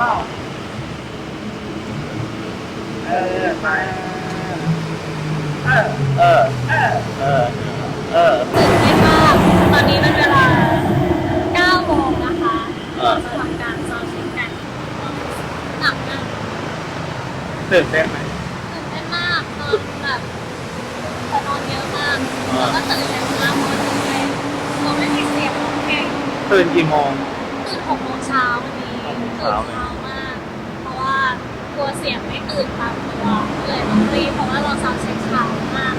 เปล่าเออไปเออเออเออเออเออตื่นเต้นมากตอนนี้เป็นเวลา9โมงนะคะเออ สำหรับการซ้อมเช็คกันหนักมากตื่นเต้นไหม ตื่นเต้นมากนอนแบบนอนเยอะมากเออ แล้วก็ตื่นเช้ามากเพราะว่าตื่นเต้นเพราะไม่มีเสียงร้องเพลงตื่นกี่โมง ตื่น6โมงเช้าวันนี้ตื่นเช้า กลัวเสียงไม่ตื่นตามตัวก็เลยต้องรีบเพราะว่าเราซ้อมเช็คเช้ามาก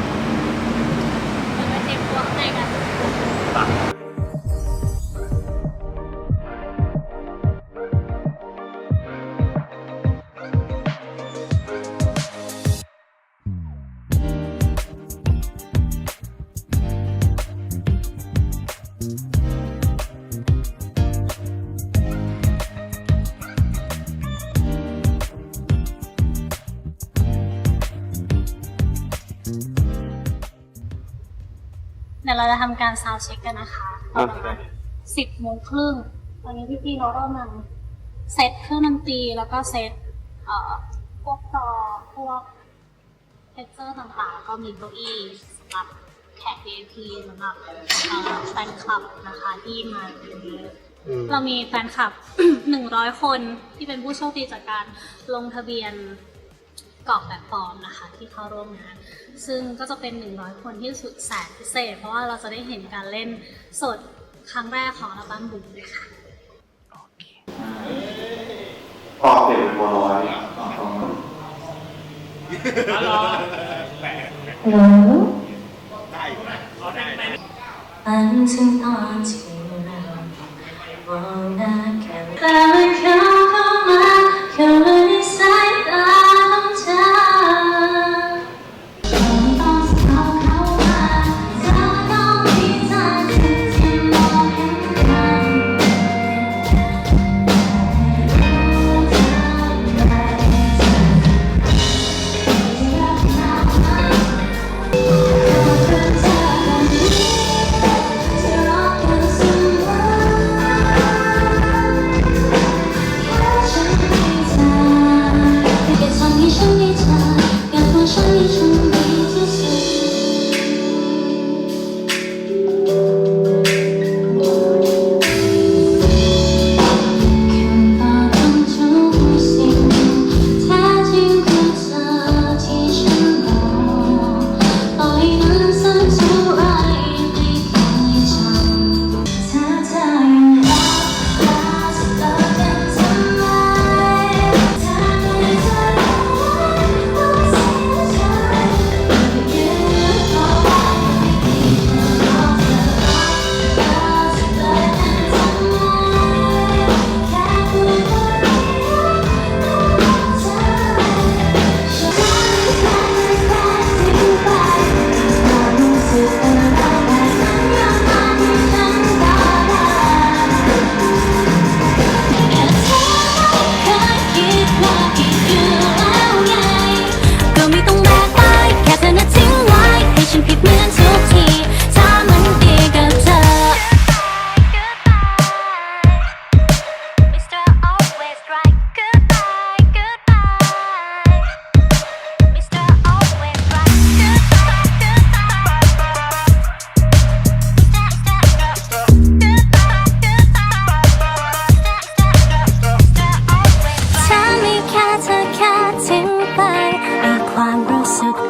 ดี๋ยวเราจะทำการซาวด์เช็คกันนะคะประมาณสิบโมงครึ่งตอนนี้พี่ๆเราก็กำลังเซตเครื่องดนตรีแล้วก็เซตเอ่อพวกจอพวกเทคเจอร์ต่างๆ ก็มีเก้าอี้สำหรับแขก VIP สำหรับเอ่อแฟนคลับนะคะที่มาในวันนี้เรามีแฟนคลับ 100 คนที่เป็นผู้โชคดีจากการลงทะเบียน กรอกแบบฟอร์มนะคะที่เข้าร่วมงาน ซึ่งก็จะเป็น 100 คนที่สุดแสนพิเศษ เพราะว่าเราจะได้เห็นการเล่นสดครั้งแรกของอัลบั้มบูมเลยค่ะพอเสร็จเป็นบัวลอยสองฝันถึงตอนที่เรามองหน้ากัน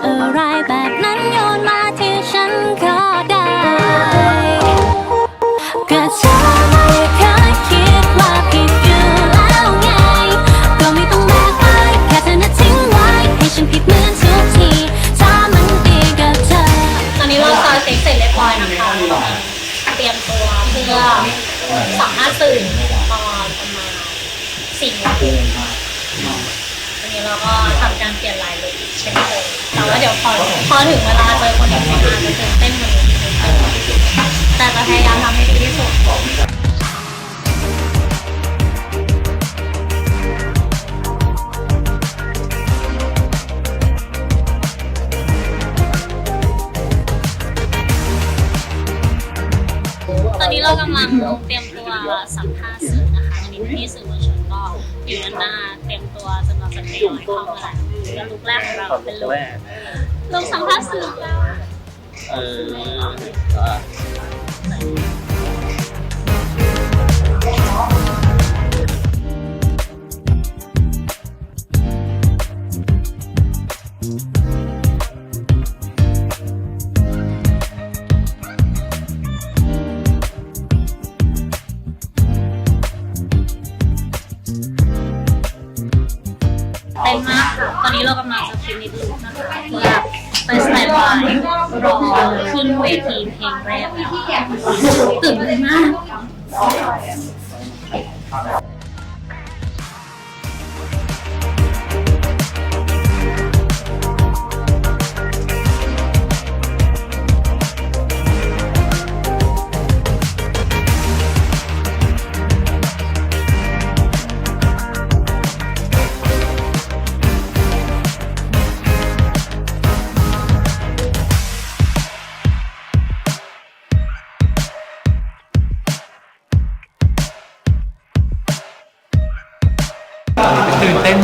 อะไรแบบนั้นโยนมาที่ฉันก็ได้ก็เธอไม่เคยคิดว่าผิดอยู่แล้วไง ก็ไม่ต้องแบกไปแค่เธอน่ะทิ้งไว้ให้ฉันผิดเหมือนทุกที ถ้ามันดีกับเธอ ตอนนี้เราซาวด์เช็คเสร็จเรียบร้อยนะคะเตรียมตัวเพื่อสัมาษณ์สื่อตอนประมาณสี่โมงครึ่งวันนี้เราก็ทำการเปลี่ยนลายลุคเช่นเคย ว่าเดี๋ยวพอพอถึงเวลาเจอคนอื่นอาจจะตื่นเต้นกว่านี้นิดนึงแต่จะพยายามทำให้ดีที่สุดตอนนี้เรากำลังเตรียมตัวสัมภาษณ์สื่อนะคะวันนี้พี่สื่อมวลชนก็อยู่ด้านหน้าเตรียมตัวจนเราจะทยอยเข้ามาแล้ว แล้วลุกแรกของเราเป็นลุกแรกลุกสัมภาษณ์สื่อแล้วเเอออะ ทีเพลงแรกตื่นเต้นมาก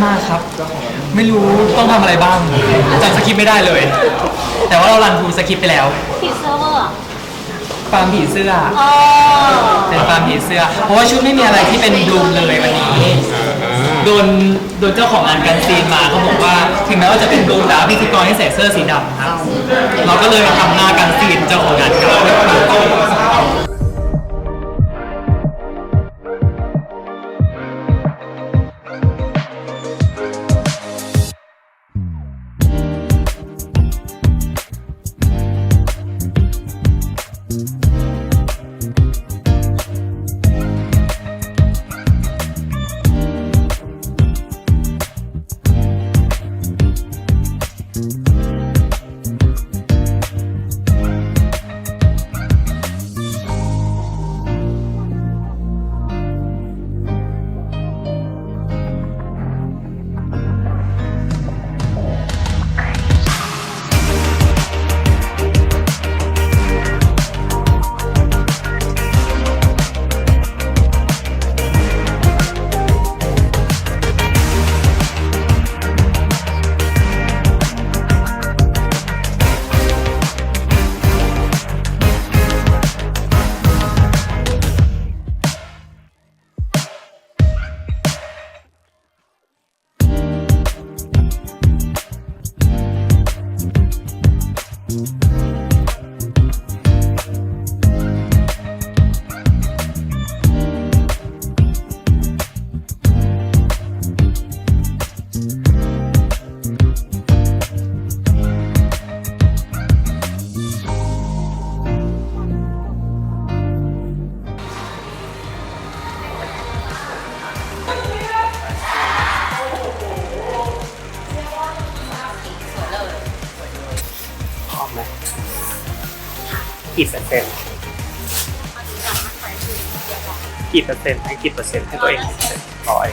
มากครับ ไม่รู้ต้องทำอะไรบ้างจำสคริปต์ไม่ได้เลย แต่ว่าเรารันทูสคริปต์ไปแล้วผีเซอร์เวอร์ฟาร์มผีเสื้ออ๋อเป็นฟาร์มผีเสื้อ เพราะว่าชุดไม่มีอะไรที่เป็นบลูมเลยวันนี้โดนโดนเจ้าของงานกันซีนมาเขาบอกว่า ถึงแม้ว่าจะเป็นบลูมแต่ว่าพิธีกรให้ใส่เสื้อสีดำครับเราก็เลยทำหน้ากันซีนเจ้าของงานกัน กี่เปอร์เซ็นต์กี่เปอร์เซ็นต์ให้กี่เปอร์เซ็นต์ให้ตัวเองอ่อร์เซ็นต์ร้อย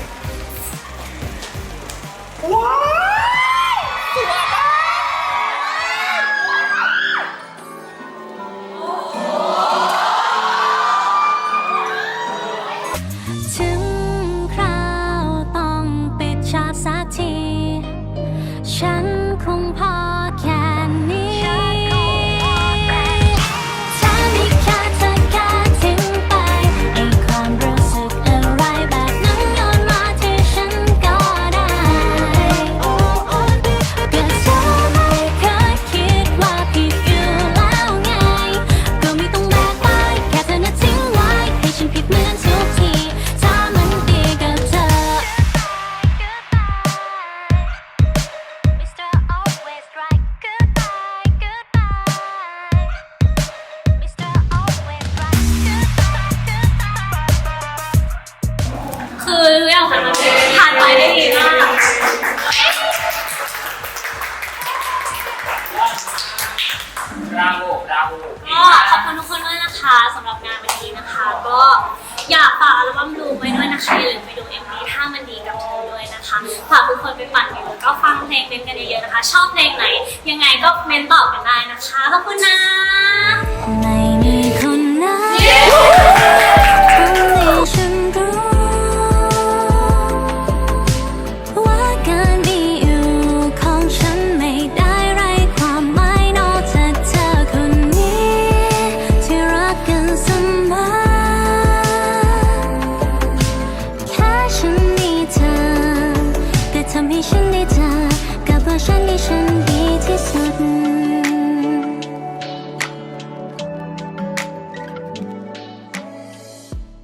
คือทุกอย่างผ่านไปได้ดีมากบราโวบราโวก็ขอบคุณทุกคนด้วยนะคะสำหรับงานวันนี้นะคะ ก็อยากฝากอัลบั้มดูไว้ด้วยนะคะอย่าลืมไปดู MV ถ้ามันดีกับเธอด้วยนะคะฝากทุกคนไปปั่นวิวแล้วก็ฟังเพลงเป็นกันเยอะๆนะคะ ชอบเพลงไหน ยังไงก็เมนตอบกันได้นะคะขอบคุณนะ ไม่มีคนไหน